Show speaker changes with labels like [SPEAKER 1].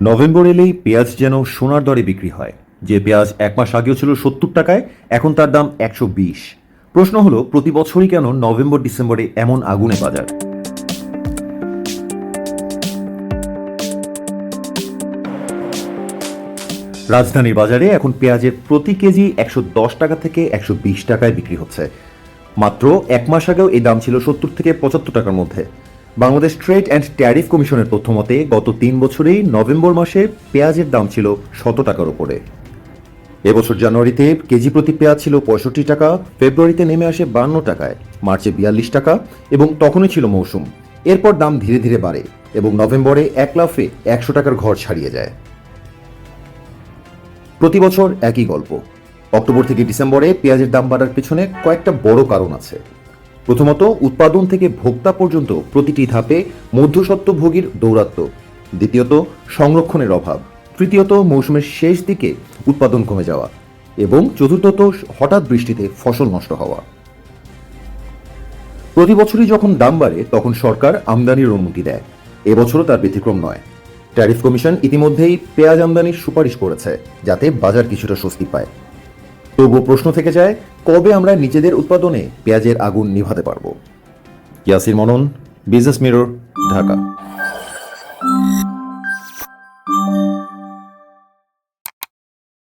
[SPEAKER 1] November এলেই পেঁয়াজ যেন সোনার দরে বিক্রি হয়। যে পেঁয়াজ এক মাস আগেও ছিল সত্তর টাকায়, এখন তার দাম একশো বিশ। প্রশ্ন হলো, প্রতি বছরই কেন নভেম্বর ডিসেম্বরে এমন আগুনে বাজার? রাজধানীর বাজারে এখন পেঁয়াজের প্রতি কেজি একশো দশ টাকা থেকে একশো বিশ টাকায় বিক্রি হচ্ছে। মাত্র এক মাস আগেও এই দাম ছিল সত্তর থেকে পঁচাত্তর টাকার মধ্যে। বাংলাদেশ ট্রেড অ্যান্ড ট্যারিফ কমিশনের তথ্য মতে গত তিন বছরেই নভেম্বর মাসে পেঁয়াজের দাম ছিল শত টাকার উপরে। এবছর জানুয়ারিতে কেজি প্রতি পেঁয়াজ ছিল পঁয়ষট্টি টাকা, ফেব্রুয়ারিতে নেমে আসে বান্ন টাকায়, মার্চে বিয়াল্লিশ টাকা এবং তখনই ছিল মৌসুম। এরপর দাম ধীরে ধীরে বাড়ে এবং নভেম্বরে এক লাফে একশো টাকার ঘর ছাড়িয়ে যায়। প্রতি বছর একই গল্প। অক্টোবর থেকে ডিসেম্বরে পেঁয়াজের দাম বাড়ার পেছনে কয়েকটা বড় কারণ আছে। প্রথমত, উৎপাদন থেকে ভোক্তা পর্যন্ত প্রতিটি ধাপে মধ্যস্বত্বভোগীর দৌরাত্ম্য। দ্বিতীয়ত, সংরক্ষণের অভাব। তৃতীয়ত, মৌসুমের শেষ দিকে উৎপাদন কমে যাওয়া। এবং চতুর্থত, হঠাৎ বৃষ্টিতে ফসল নষ্ট হওয়া। প্রতি বছরই যখন দাম বাড়ে, তখন সরকার আমদানির অনুমতি দেয়। এবছরও তার ব্যতিক্রম নয়। ট্যারিফ কমিশন ইতিমধ্যেই পেঁয়াজ আমদানির সুপারিশ করেছে, যাতে বাজার কিছুটা স্বস্তি পায়। তবুও প্রশ্ন থেকে যায়, কবে আমরা নিজেদের উৎপাদনে পেঁয়াজের আগুন নিভাতে পারব? ইয়াসির মনন, বিজনেস মিরর, ঢাকা।